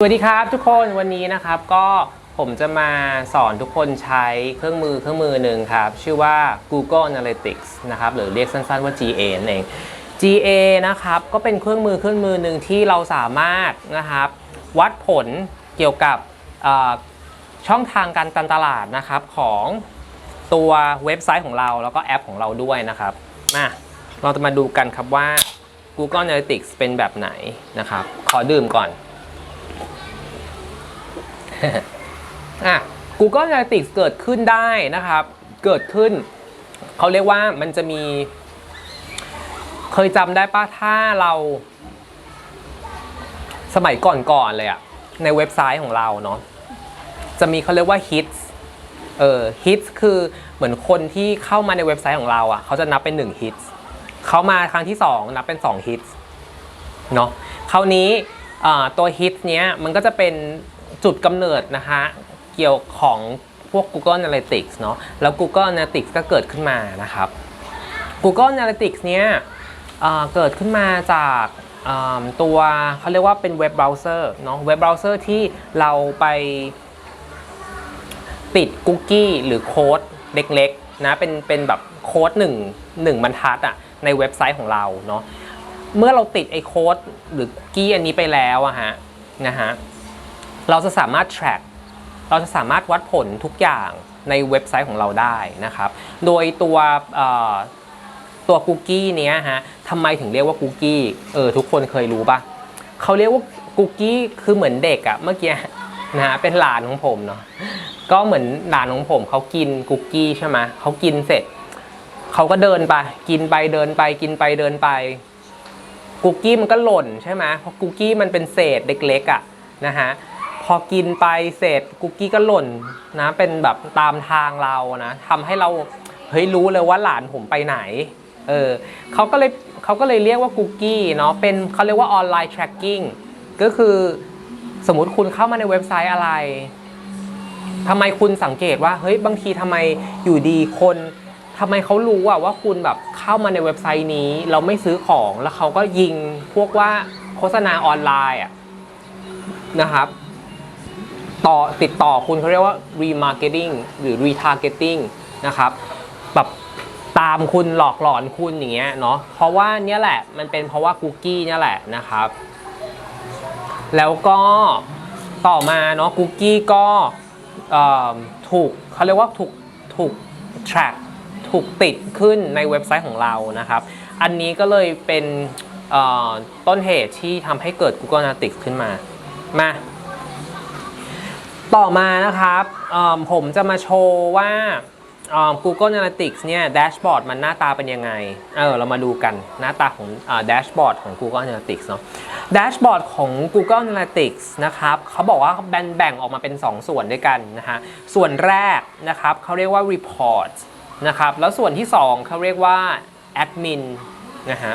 สวัสดีครับทุกคนวันนี้นะครับก็ผมจะมาสอนทุกคนใช้เครื่องมือเครื่องมือหนึ่งครับ ชื่อว่า Google Analytics นะครับหรือเรียกสั้นๆว่า GA นั่นเอง GA นะครับก็เป็นเครื่องมือเครื่องมือหนึ่งที่เราสามารถนะครับวัดผลเกี่ยวกับช่องทางการการตลาดนะครับของตัวเว็บไซต์ของเราแล้วก็แอปของเราด้วยนะครับมาเราจะมาดูกันครับว่า Google Analytics เป็นแบบไหนนะครับขอดื่มก่อน อะ Google Analytics เกิดขึ้นได้นะครับ เกิดขึ้น เขาเรียกว่ามันจะมี เคยจำได้ป้าถ้าเรา สมัยก่อนๆเลยอะในเว็บไซต์ของเราเนาะจะมีเขาเรียกว่า hits เออ hits คือเหมือนคนที่เข้ามาในเว็บไซต์ของเราอะ่ะเขาจะนับเป็น 1 hits เขามาครั้งที่ 2 นับเป็น 2 hits เนาะคราวนี้ตัว hits เนี้ยมันก็จะเป็น จุดกำเนิดนะคะเกี่ยวของพวก Google Analytics เนาะแล้ว Google Analytics ก็เกิดขึ้นมานะครับ Google Analytics เนี้ยเกิดขึ้นมาจากตัวเขาเรียกว่าเป็นเว็บเบราว์เซอร์เนาะเว็บเบราว์เซอร์ที่เราไปติดคุกกี้หรือโค้ดเล็กๆนะเป็นเป็นแบบโค้ดหนึ่งหนึ่งบรรทัดอะในเว็บไซต์ของเราเนาะเมื่อเราติดไอ้โค้ดหรือคุกกี้อันนี้ไปแล้วอะฮะนะฮะ เราจะสามารถ track เราจะสามารถวัดผลทุกอย่างในเว็บไซต์ของเราได้นะครับ โดยตัวตัวคุกกี้เนี้ยฮะทำไมถึงเรียกว่าคุกกี้ เออทุกคนเคยรู้ปะเขาเรียกว่าคุกกี้คือเหมือนเด็กอะเมื่อกี้นะฮะเป็นหลานของผมเนาะ ก็เหมือนหลานของผมเขากินคุกกี้ใช่ไหมเขากินเสร็จเขาก็เดินไป กินไปเดินไป กินไปเดินไปคุกกี้มันก็หล่นใช่ไหมเพราะคุกกี้มันเป็นเศษเล็กๆอะนะฮะ พอกินไปเสร็จคุกกี้ก็หล่นนะเป็นแบบตามทางเรานะทำให้เราเฮ้ยรู้เลยว่าหลานผมไปไหนเออเขาก็เลยเขาก็เลยเรียกว่าคุกกี้เนาะเป็นเขาเรียกว่าออนไลน์ tracking ก็คือสมมติคุณเข้ามาในเว็บไซต์อะไรทำไมคุณสังเกตว่าเฮ้ยบางทีทำไมอยู่ดีคนทำไมเขารู้อะว่าคุณแบบเข้ามาในเว็บไซต์นี้ เราไม่ซื้อของแล้วเขาก็ยิงพวกว่าโฆษณาออนไลน์อะนะครับ ต่อติดต่อคุณเขาเรียกว่า remarketing หรือ retargeting นะครับแบบตามคุณหลอกหลอนคุณอย่างเงี้ยเนาะเพราะว่าเนี่ยแหละมันเป็นเพราะว่าคุกกี้เนี่ยแหละนะครับ แล้วก็ต่อมาเนาะคุกกี้ก็ถูกเขาเรียกว่าถูกถูก track ถูกติดขึ้นในเว็บไซต์ของเรานะครับ อันนี้ก็เลยเป็นต้นเหตุที่ทำให้เกิด Google Analytics ขึ้นมา มา ต่อมานะครับผมจะมาโชว์ว่า Google Analytics เนี่ยแดชบอร์ดมันหน้าตาเป็นยังไง เออเรามาดูกันหน้าตาของแดชบอร์ดของ Google Analytics เนาะแดชบอร์ดของ Google Analytics นะครับเขาบอกว่าแบ่งแบ่งออกมาเป็น 2 ส่วนด้วยกันนะฮะส่วนแรกนะครับเขาเรียกว่า report นะครับแล้วส่วนที่ 2เขาเรียกว่า admin นะฮะ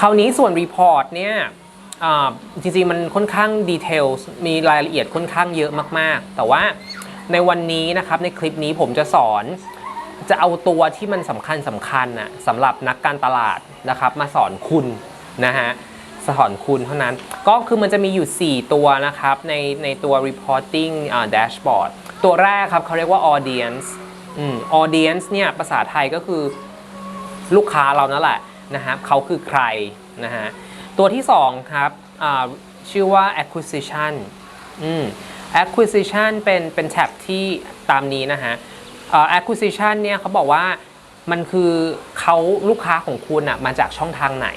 คราวนี้ส่วน report เนี่ย จริงๆมันค่อนข้างดีเทลมีรายละเอียดค่อนข้างเยอะมากๆ แต่ว่าในวันนี้นะครับในคลิปนี้ผมจะสอนจะเอาตัวที่มันสำคัญสำคัญนะสำหรับนักการตลาดนะครับ มาสอนคุณนะฮะสอนคุณเท่านั้น ก็คือมันจะมีอยู่ 4 ตัวนะครับในในตัว reporting อ่า dashboard ตัวแรกครับเขาเรียกว่า audience อืม audience เนี่ยภาษาไทยก็คือลูกค้าเรานั่นแหละนะครับเขาคือใครนะฮะ ตัวที่ 2 ครับชื่อว่า acquisition อืม acquisition เป็นเป็นแท็บที่ตามนี้นะฮะ acquisition เนี่ยเขาบอกว่ามันคือเขาลูกค้าของคุณอะมาจากช่องทางไหน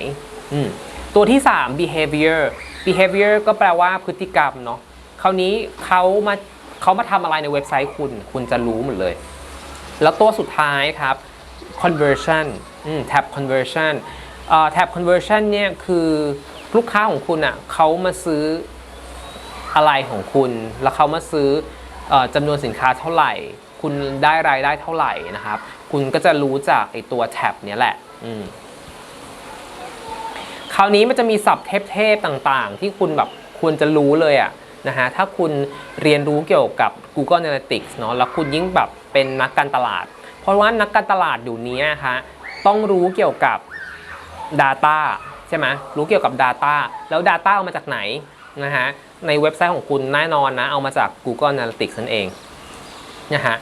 อืมตัวที่ 3 behavior behavior ก็แปลว่าพฤติกรรมเนาะคราวนี้เขามาเขามาทำอะไรในเว็บไซต์คุณ คุณจะรู้หมดเลย แล้วตัวสุดท้ายครับ conversion อืม tab conversion เอ่อ tab conversion เนี่ยคือลูกค้าของคุณอะเขามาซื้ออะไรของคุณ แล้วเขามาซื้ออจำนวนสินค้าเท่าไหร่ คุณได้รายได้เท่าไหร่นะครับ คุณก็จะรู้จากไอตัว tab เนี้ยแหละอืคราวนี้มันจะมีศัพท์เทพๆต่างๆ ที่คุณแบบควรจะรู้เลยอะนะฮะถ้าคุณเรียนรู้เกี่ยวกับ Google Analytics เนาะแล้วคุณยิ่งแบบเป็นนักการตลาด เพราะว่านักการตลาดอยู่นี้นะคะต้องรู้เกี่ยวกับ Data ใช่ไหมรู้เกี่ยวกับ Data แล้ว Data เอามาจากไหนนะฮะในเว็บไซต์ของคุณแน่นอนนะ เอามาจาก Google Analytics นั่นเองนะฮะ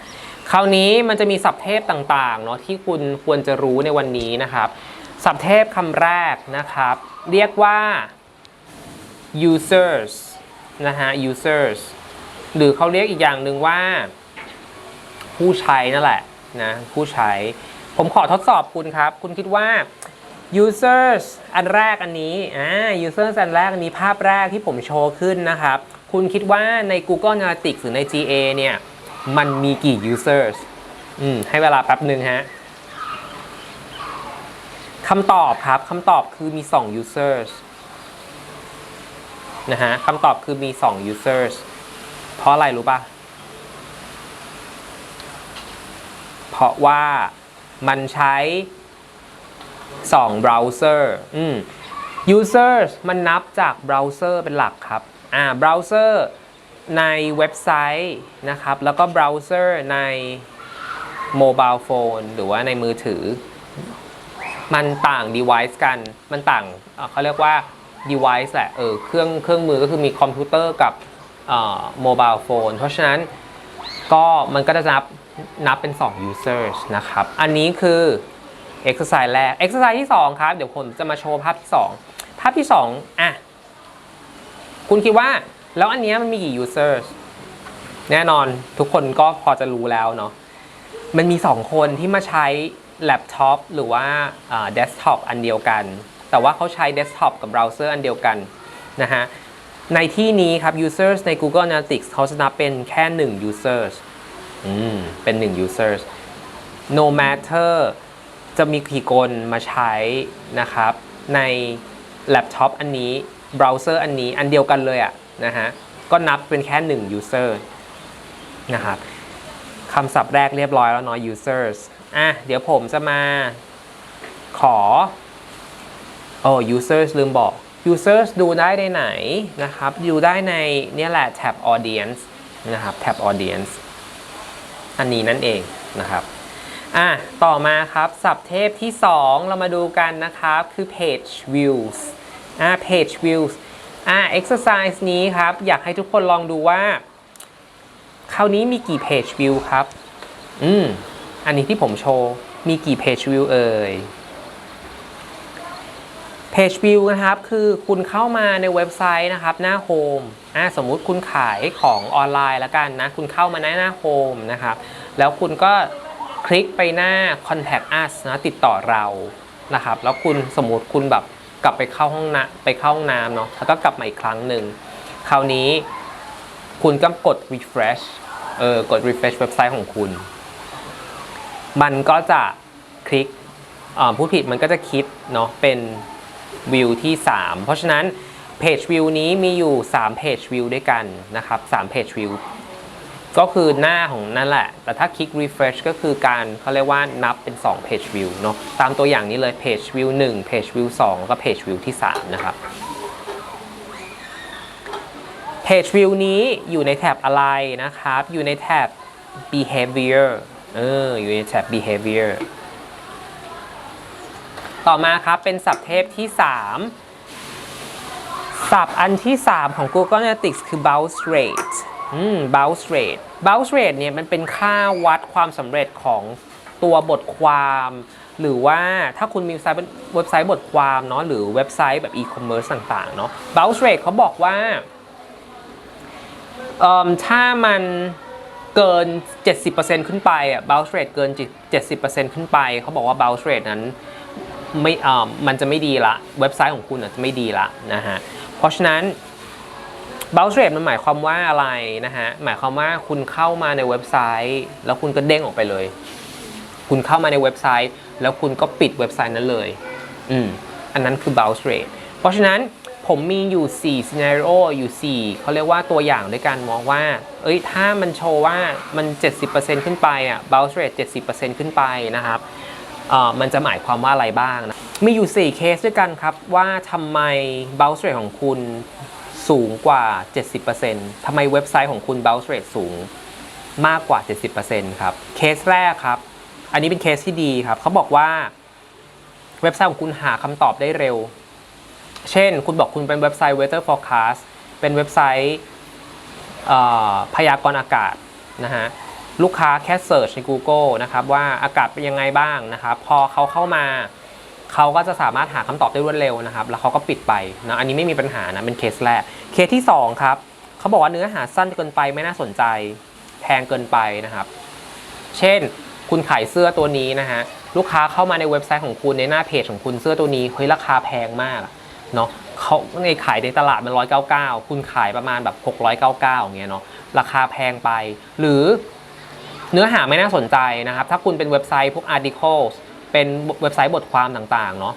คราวนี้มันจะมีศัพท์เทพต่างๆเนาะที่คุณควรจะรู้ในวันนี้นะครับศัพท์เทพคำแรกนะครับ เรียกว่า users นะฮะ users หรือเขาเรียกอีกอย่างหนึ่งว่า ผู้ใช้นั่นแหละนะผู้ใช้ ผมขอทดสอบคุณครับ คุณคิดว่า users อันแรกอันนี้อ่า users อันแรกอันนี้ภาพแรกที่ผมโชว์ขึ้นนะครับ คุณคิดว่าใน Google Analytics หรือใน GA เนี่ย มันมีกี่ users อืม ให้เวลาแป๊บหนึ่งฮะคำตอบครับคำตอบคือมี 2 users นะฮะคำตอบคือมี 2 users เพราะอะไรรู้ป่ะ เพราะว่ามันใช้ 2เบราว์เซอร์อืม users มันนับจากเบราว์เซอร์เป็นหลักครับ อ่าเบราว์เซอร์ในเว็บไซต์นะครับ แล้วก็เบราว์เซอร์ในโมบายโฟนหรือว่าในมือถือ มันต่าง device กัน มันต่างเอ่อเขาเรียกว่า device แหละ เออ เครื่อง เครื่องมือก็คือมีคอมพิวเตอร์กับโมบายโฟน เพราะฉะนั้นก็มันก็จะนับนับเป็น 2 users นะครับ อันนี้คือ exercise แรก exercise ที่ 2 ครับ เดี๋ยวผมจะมาโชว์ภาพที่ 2 ภาพที่ 2 อะ คุณคิดว่า แล้วอันนี้มันมีกี่ users แน่นอนทุกคนก็พอจะรู้แล้วเนาะ มันมี 2 คนที่มาใช้แล็ปท็อปหรือว่าเดสก์ท็อปอันเดียวกัน แต่ว่าเขาใช้เดสก์ท็อปกับเบราว์เซอร์อันเดียวกันนะฮะ ในที่นี้ครับ users ใน Google Analytics เขาจะนับเป็นแค่ 1 users อืม เป็น 1 users no matter จะมีกี่คนมาใช้นะครับ ในแล็ปท็อปอันนี้เบราว์เซอร์อันนี้อันเดียวกันเลยอะนะฮะก็นับเป็นแค่1 user นะครับคำศัพท์แรกเรียบร้อยแล้วเนาะ users อะเดี๋ยวผมจะมาขอโอ้ users ลืมบอก users ดูได้ในไหนนะครับดูได้ในเนี่ยแหละ tab audience นะครับ tab audience อันนี้นั่นเองนะครับ อะต่อมาครับศัพท์เทพที่ 2 เรามาดูกันนะครับ คือ page views อะ page views อะ exercise นี้ครับ อยากให้ทุกคนลองดูว่า คราวนี้มีกี่ page view ครับ อืม อันนี้ที่ผมโชว์ มีกี่ page view เอ่ย page view นะครับ คือคุณเข้ามาในเว็บไซต์นะครับ หน้าโฮมอ่าสมมุติคุณขายของออนไลน์แล้วกันนะ คุณเข้ามาในหน้าโฮมนะครับ แล้วคุณก็ คลิกไปหน้า contact us นะติดต่อเรานะครับ แล้วคุณสมมุติคุณแบบกลับไปเข้าห้องน้ำไปเข้าห้องน้ำเนาะแล้วก็กลับมาอีกครั้งหนึ่งคราวนี้คุณก็กด refresh เออกด refresh เว็บไซต์ของคุณ มันก็จะคลิกผู้ผิดมันก็จะคิดเนาะเป็นวิวที่ 3 เพราะฉะนั้นเพจวิวนี้มีอยู่3เพจวิวด้วยกันนะครับ3เพจวิว ก็คือหน้าของนั่นแหละ แต่ถ้าคลิก refresh ก็คือการเขาเรียกว่านับเป็น 2 page view เนาะ ตามตัวอย่างนี้เลย page view 1 page view 2 แล้วก็ page view ที่ 3 นะครับ page view นี้อยู่ในแท็บอะไรนะครับ อยู่ในแท็บ behavior เออ อยู่ในแท็บ behavior ต่อมาครับ เป็นศัพท์เทพที่3ศัพท์อันที่ 3 ของ Google Analytics คือ bounce rate อืม bounce rate bounce rate เนี่ยมันเป็นค่าวัดความสำเร็จของตัวบทความ หรือว่าถ้าคุณมีเว็บไซต์เว็บไซต์บทความเนาะหรือเว็บไซต์แบบ e-commerce ต่างๆเนาะ bounce rate เขาบอกว่าเอิ่มถ้ามันเกิน 70%ขึ้นไปอะ bounce rate เกิน 70%ขึ้นไป เขาบอกว่า bounce rate นั้นไม่เอ่อมันจะไม่ดีละ เว็บไซต์ของคุณอะจะไม่ดีละนะฮะ เพราะฉะนั้น bounce rate มันหมายความว่าอะไรนะฮะ หมายความว่าคุณเข้ามาในเว็บไซต์ แล้วคุณก็เด้งออกไปเลย คุณเข้ามาในเว็บไซต์ แล้วคุณก็ปิดเว็บไซต์นั้นเลย อืม อันนั้นคือ bounce rate เพราะฉะนั้นผมมีอยู่ 4 scenario อยู่ 4 เขาเรียกว่าตัวอย่างด้วยกันมองว่า เอ้ย ถ้ามันโชว์ว่ามัน 70%ขึ้นไปอะ bounce rate 70%ขึ้นไปนะครับเอ่อมันจะหมายความว่าอะไรบ้างนะ มีอยู่ 4 เคสด้วยกันครับ ว่าทำไม bounce rate ของคุณ สูงกว่า 70%ทำไมเว็บไซต์ของคุณ bounce rate สูงมากกว่า 70%ครับ เคสแรกครับ อันนี้เป็นเคสที่ดีครับ เขาบอกว่าเว็บไซต์ของคุณหาคำตอบได้เร็ว เช่น คุณบอกคุณเป็นเว็บไซต์ weather forecast เป็นเว็บไซต์พยากรณ์อากาศนะฮะ ลูกค้าแค่เสิร์ชใน Google นะครับว่าอากาศเป็นยังไงบ้างนะครับ พอเขาเข้ามา เขาก็จะสามารถหาคำตอบได้รวดเร็วนะครับ แล้วเขาก็ปิดไปนะอันนี้ไม่มีปัญหานะเป็นเคสแรก เคสที่ 2 ครับเขาบอกว่าเนื้อหาสั้นเกินไปไม่น่าสนใจแพงเกินไปนะครับ เช่น คุณขายเสื้อตัวนี้นะฮะลูกค้าเข้ามาในเว็บไซต์ของคุณในหน้าเพจของคุณเสื้อตัวนี้เฮ้ยราคาแพงมากเนาะเขาในขายในตลาดมัน199คุณขายประมาณแบบ699อย่างเงี้ยเนาะราคาแพงไป หรือเนื้อหาไม่น่าสนใจนะครับ ถ้าคุณเป็นเว็บไซต์พวก articles เป็นเว็บไซต์บทความต่างๆเนาะ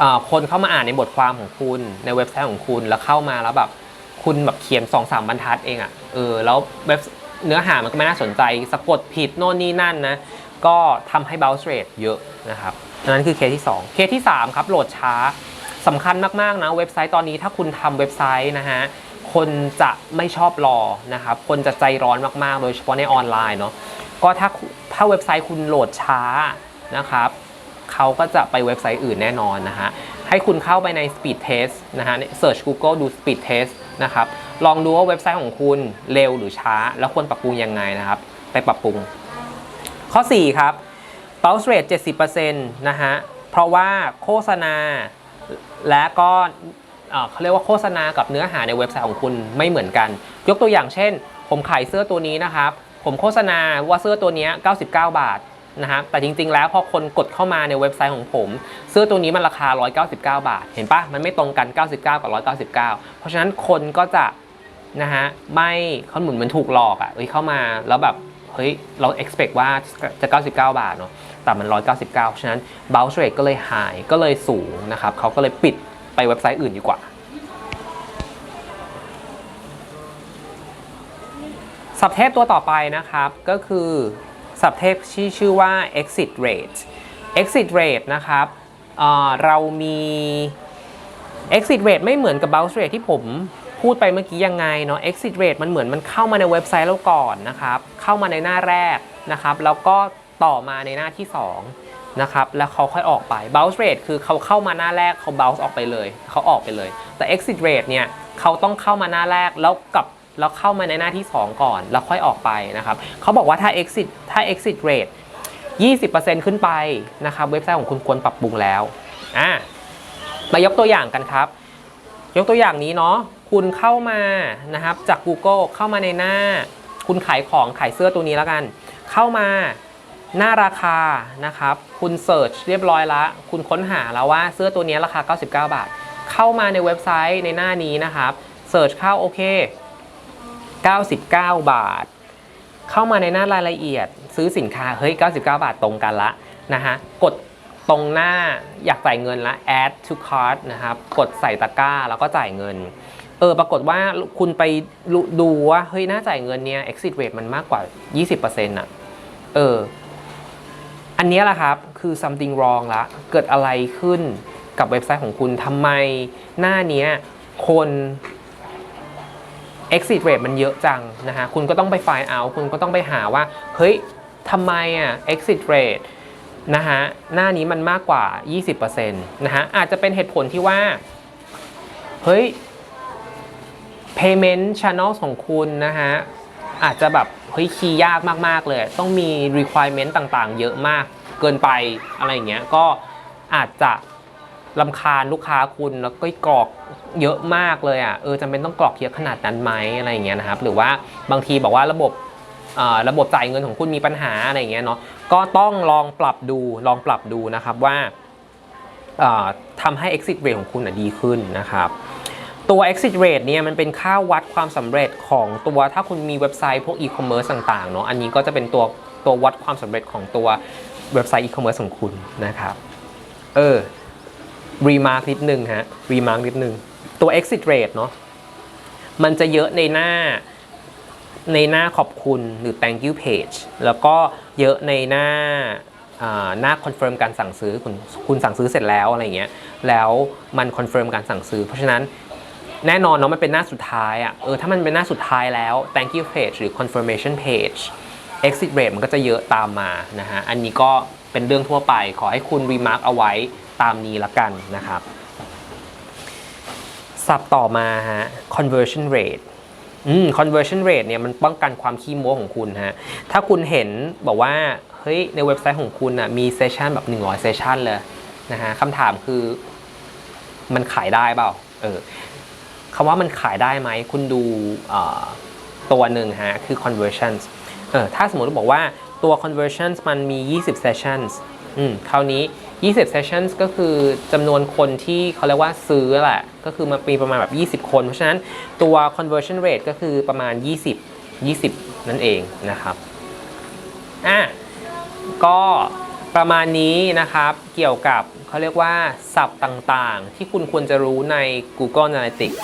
อ่าคนเข้ามาอ่านในบทความของคุณในเว็บไซต์ของคุณแล้วเข้ามาแล้วแบบคุณแบบเขียน2อสามบรรทัดเองอะ่ะเออแล้วเว็บเนื้อหามันก็ไม่น่าสนใจสะกดผิดโน่นนี่นั่นนะก็ทำให้ bounce rate เยอะนะครับนนั้นคือเคสที่ 2 เคสที่ 3 ครับโหลดช้าสำคัญมากๆนะเว็บไซต์ตอนนี้ถ้าคุณทำเว็บไซต์นะฮะคนจะไม่ชอบรอนะครับคนจะใจร้อนมากๆ โดยเฉพาะในออนไลน์เนาะก็ถ้า ถ้าเว็บไซต์คุณโหลดช้านะครับเขาก็จะไปเว็บไซต์อื่นแน่นอนนะฮะให้คุณเข้าไปใน Speed Test นะฮะ Search Google ดู Speed Test นะครับลองดูว่าเว็บไซต์ของคุณเร็วหรือช้า แล้วควรปรับปรุงยังไงนะครับ ไปปรับปรุง ข้อ 4 ครับ bounce rate 70%นะฮะเพราะว่าโฆษณาและก็เอ่อเขาเรียกว่าโฆษณากับเนื้อหาในเว็บไซต์ของคุณไม่เหมือนกัน ยกตัวอย่างเช่น ผมขายเสื้อตัวนี้นะครับ ผมโฆษณาว่าเสื้อตัวนี้ 99 บาทนะครับแต่จริง ๆ แล้วพอคนกดเข้ามาในเว็บไซต์ของผม เสื้อตัวนี้มันราคา 199 บาท เห็นปะมันไม่ตรงกัน 99 กับ 199 เพราะฉะนั้นคนก็จะนะฮะไม่เขาเหมือนมือนถูกหลอกอะ่ะเฮ้ยเข้ามาแล้วแบบเฮ้ยเรา expect ว่าจะ 99 บาทเนาะแต่มัน 199เพราะฉะนั้น bounce rate ก็เลย high ก็เลยสูงนะครับเขาก็เลยปิดไปเว็บไซต์อื่นดีกว่า สับเทปตัวต่อไปนะครับ ก็คือสับเทปที่ชื่อว่า exit rate exit rate นะครับเเรามี exit rate ไม่เหมือนกับ bounce rate ที่ผมพูดไปเมื่อกี้ยังไงเนาะ exit rate มันเหมือนมันเข้ามาในเว็บไซต์เราก่อนนะครับ เข้ามาในหน้าแรกนะครับ แล้วก็ต่อมาในหน้าที่ 2 นะครับ แล้วเขาค่อยออกไป bounce rate คือเขาเข้ามาหน้าแรกเขา bounce ออกไปเลย เขาออกไปเลย แต่ exit rate เนี่ยเขาต้องเข้ามาหน้าแรกแล้วกับ แล้วเข้ามาในหน้าที่ 2 ก่อน แล้วค่อยออกไปนะครับเขาบอกว่าถ้า exit ถ้า exit rate 20%ขึ้นไปนะครับเว็บไซต์ของคุณควรปรับปรุงแล้วอะมายกตัวอย่างกันครับ ยกตัวอย่างนี้เนาะคุณเข้ามานะครับจาก Google เข้ามาในหน้า คุณขายของขายเสื้อตัวนี้แล้วกัน เข้ามาหน้าราคานะครับ คุณเสิร์ชเรียบร้อยแล้วคุณค้นหาแล้วว่าเสื้อตัวนี้ราคา 99 บาท เข้ามาในเว็บไซต์ในหน้านี้นะครับ เสิร์ชเข้าโอเค 99 บาท เข้ามาในหน้ารายละเอียด ซื้อสินค้าเฮ้ย 99 บาทตรงกันละนะฮะกดตรงหน้าอยากจ่ายเงินละ add to cart นะครับกดใส่ตะกร้าแล้วก็จ่ายเงินเออปรากฏว่าคุณไปดูว่าเฮ้ยน่าจ่ายเงินเนี่ย exit rate มันมากกว่า 20%อะเอออันนี้แหละครับคือ something wrong ละเกิดอะไรขึ้นกับเว็บไซต์ของคุณทำไมหน้าเนี้ยคน exit rate มันเยอะจังนะฮะ คุณก็ต้องไป find out คุณก็ต้องไปหาว่า เฮ้ยทำไมอะ exit rate นะฮะ หน้านี้มันมากกว่า 20%นะฮะ อาจจะเป็นเหตุผลที่ว่า เฮ้ย payment channel ของคุณนะฮะ อาจจะแบบ เฮ้ย คีย์ยากมาก ๆ เลย ต้องมี requirement ต่างๆ เยอะมากเกินไปอะไรอย่างเงี้ย ก็อาจจะลำคาญลูกค้าคุณแล้วก็กรอก เยอะมากเลยอะเออจำเป็นต้องกรอกเยอะขนาดนั้นไหมอะไรอย่างเงี้ยนะครับ หรือว่าบางทีบอกว่าระบบอ่อระบบจ่ายเงินของคุณมีปัญหาอะไรอย่างเงี้ยเนาะก็ต้องลองปรับดูลองปรับดูนะครับว่าอ่อทำให้ exit rate ของคุณดีขึ้นนะครับ ตัว exit rate เนี่ยมันเป็นค่าวัดความสำเร็จของตัวถ้าคุณมีเว็บไซต์พวก e-commerce ต่างๆเนาะอันนี้ก็จะเป็นตัวตัววัดความสำเร็จของตัวเว็บไซต์ e-commerce ของคุณนะครับ เออ remark นิดนึงฮะ remark นิดนึง ตัว exit rate เนาะมันจะเยอะในหน้าในหน้าขอบคุณหรือ thank you page แล้วก็เยอะในหน้าหน้า confirm การสั่งซื้อคุณคุณสั่งซื้อเสร็จแล้วอะไรเงี้ยแล้วมัน confirm การสั่งซื้อ เพราะฉะนั้นแน่นอนเนาะมันเป็นหน้าสุดท้ายอะ่ะเออถ้ามันเป็นหน้าสุดท้ายแล้ว thank you page หรือ confirmation page exit rate มันก็จะเยอะตามมานะฮะอันนี้ก็เป็นเรื่องทั่วไปขอให้คุณ remark เอาไว้ตามนี้ละกันนะครับ สับต่อมาฮะ conversion rate อืม conversion rate เนี่ยมันป้องกันความขี้โม้ของคุณฮะ ถ้าคุณเห็นบอกว่า เฮ้ย ในเว็บไซต์ของคุณอะมีเซสชันแบบ 100 เซสชันเลยนะฮะคำถามคือ มันขายได้เปล่า เออคำว่ามันขายได้ไหม คุณดูตัวหนึ่งฮะ คือ conversions เออถ้าสมมติบอกว่าตัว conversions มันมี 20 sessions อืมคราวนี้ 20 sessions ก็คือจำนวนคนที่เขาเรียกว่าซื้อแหละ ก็คือมันมีประมาณแบบ 20 คน เพราะฉะนั้นตัว conversion rate ก็คือประมาณ 20 20 นั่นเองนะครับอะก็ประมาณนี้นะครับเกี่ยวกับเขาเรียกว่าศัพท์ต่างๆ ที่คุณควรจะรู้ใน Google Analytics